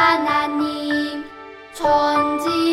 하나님 천지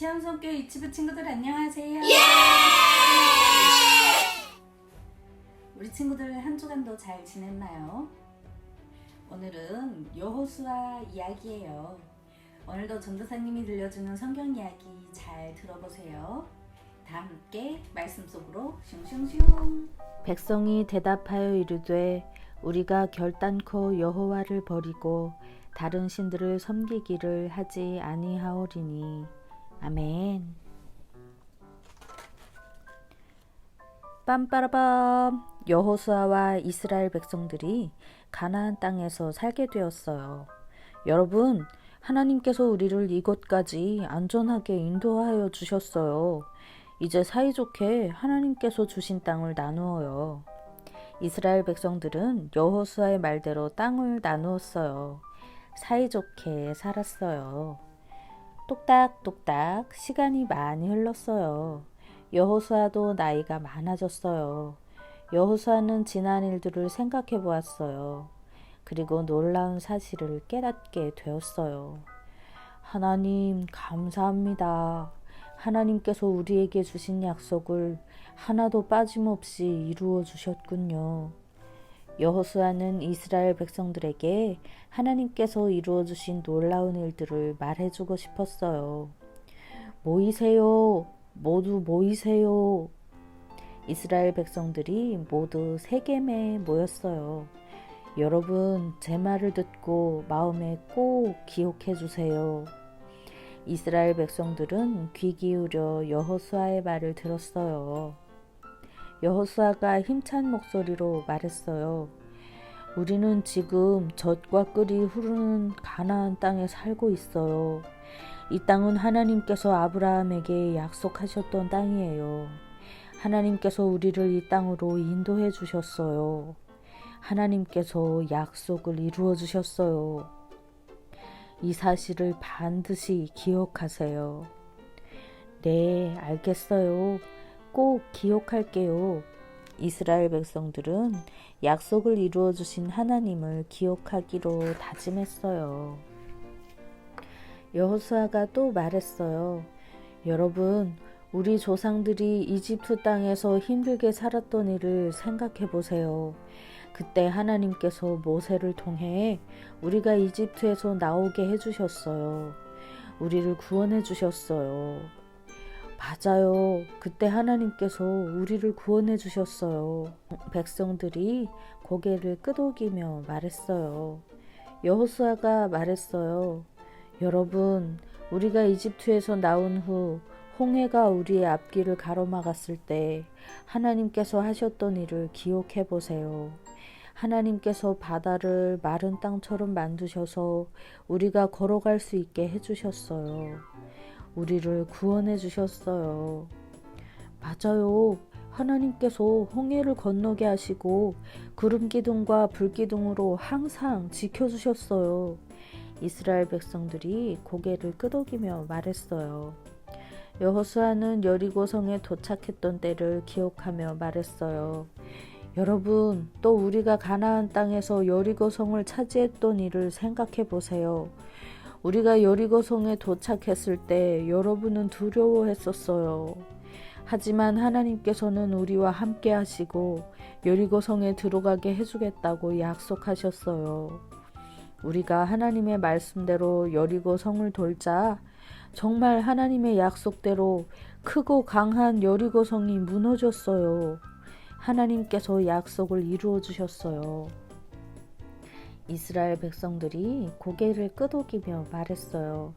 시험성교 유치부 친구들 안녕하세요. 우리 친구들 한 주간도 잘 지냈나요? 오늘은 여호수아 이야기예요. 오늘도 전도사님이 들려주는 성경 이야기 잘 들어보세요. 다 함께 말씀 속으로 슝슝슝. 백성이 대답하여 이르되 우리가 결단코 여호와를 버리고 다른 신들을 섬기기를 하지 아니하오리니 아멘. 빰빠라밤 여호수아와 이스라엘 백성들이 가나안 땅에서 살게 되었어요. 여러분, 하나님께서 우리를 이곳까지 안전하게 인도하여 주셨어요. 이제 사이좋게 하나님께서 주신 땅을 나누어요. 이스라엘 백성들은 여호수아의 말대로 땅을 나누었어요. 사이좋게 살았어요. 똑딱똑딱 시간이 많이 흘렀어요. 여호수아도 나이가 많아졌어요. 여호수아는 지난 일들을 생각해 보았어요. 그리고 놀라운 사실을 깨닫게 되었어요. 하나님, 감사합니다. 하나님께서 우리에게 주신 약속을 하나도 빠짐없이 이루어 주셨군요. 여호수아는 이스라엘 백성들에게 하나님께서 이루어 주신 놀라운 일들을 말해 주고 싶었어요. 모이세요. 모두 모이세요. 이스라엘 백성들이 모두 세겜에 모였어요. 여러분, 제 말을 듣고 마음에 꼭 기억해 주세요. 이스라엘 백성들은 귀 기울여 여호수아의 말을 들었어요. 여호수아가 힘찬 목소리로 말했어요. 우리는 지금 젖과 꿀이 흐르는 가나안 땅에 살고 있어요. 이 땅은 하나님께서 아브라함에게 약속하셨던 땅이에요. 하나님께서 우리를 이 땅으로 인도해 주셨어요. 하나님께서 약속을 이루어 주셨어요. 이 사실을 반드시 기억하세요. 네, 알겠어요. 꼭 기억할게요. 이스라엘 백성들은 약속을 이루어 주신 하나님을 기억하기로 다짐했어요. 여호수아가 또 말했어요. 여러분, 우리 조상들이 이집트 땅에서 힘들게 살았던 일을 생각해 보세요. 그때 하나님께서 모세를 통해 우리가 이집트에서 나오게 해주셨어요. 우리를 구원해 주셨어요. 맞아요. 그때 하나님께서 우리를 구원해 주셨어요. 백성들이 고개를 끄덕이며 말했어요. 여호수아가 말했어요. 여러분, 우리가 이집트에서 나온 후 홍해가 우리의 앞길을 가로막았을 때 하나님께서 하셨던 일을 기억해 보세요. 하나님께서 바다를 마른 땅처럼 만드셔서 우리가 걸어갈 수 있게 해주셨어요. 우리를 구원해 주셨어요. 맞아요. 하나님께서 홍해를 건너게 하시고 구름 기둥과 불 기둥으로 항상 지켜 주셨어요. 이스라엘 백성들이 고개를 끄덕이며 말했어요. 여호수아는 여리고 성에 도착했던 때를 기억하며 말했어요. 여러분, 또 우리가 가나안 땅에서 여리고 성을 차지했던 일을 생각해 보세요. 우리가 여리고성에 도착했을 때 여러분은 두려워했었어요. 하지만 하나님께서는 우리와 함께 하시고 여리고성에 들어가게 해주겠다고 약속하셨어요. 우리가 하나님의 말씀대로 여리고 성을 돌자 정말 하나님의 약속대로 크고 강한 여리고 성이 무너졌어요. 하나님께서 약속을 이루어 주셨어요. 이스라엘 백성들이 고개를 끄덕이며 말했어요.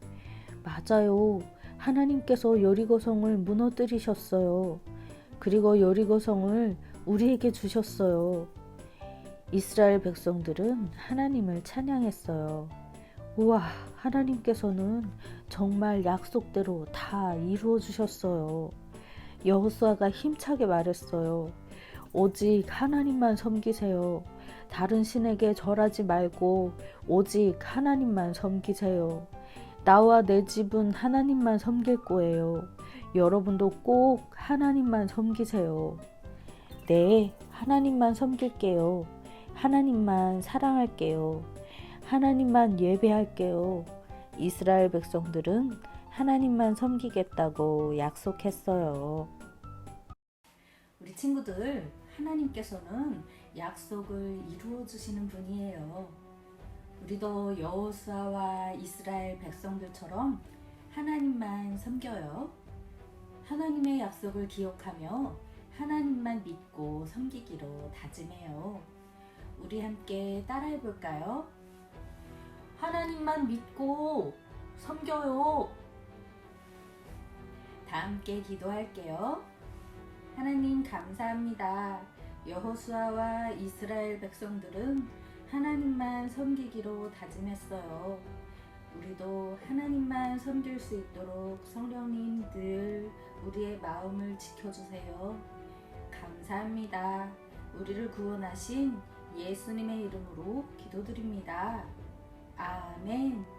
맞아요. 하나님께서 여리고 성을 무너뜨리셨어요. 그리고 여리고 성을 우리에게 주셨어요. 이스라엘 백성들은 하나님을 찬양했어요. 우와, 하나님께서는 정말 약속대로 다 이루어 주셨어요. 여호수아가 힘차게 말했어요. 오직 하나님만 섬기세요. 다른 신에게 절하지 말고 오직 하나님만 섬기세요. 나와 내 집은 하나님만 섬길 거예요. 여러분도 꼭 하나님만 섬기세요. 네, 하나님만 섬길게요. 하나님만 사랑할게요. 하나님만 예배할게요. 이스라엘 백성들은 하나님만 섬기겠다고 약속했어요. 우리 친구들, 하나님께서는 약속을 이루어 주시는 분이에요. 우리도 여호수아와 이스라엘 백성들처럼 하나님만 섬겨요. 하나님의 약속을 기억하며 하나님만 믿고 섬기기로 다짐해요. 우리 함께 따라해 볼까요? 하나님만 믿고 섬겨요. 다 함께 기도할게요. 하나님 감사합니다. 여호수아와 이스라엘 백성들은 하나님만 섬기기로 다짐했어요. 우리도 하나님만 섬길 수 있도록 성령님 늘 우리의 마음을 지켜주세요. 감사합니다. 우리를 구원하신 예수님의 이름으로 기도드립니다. 아멘.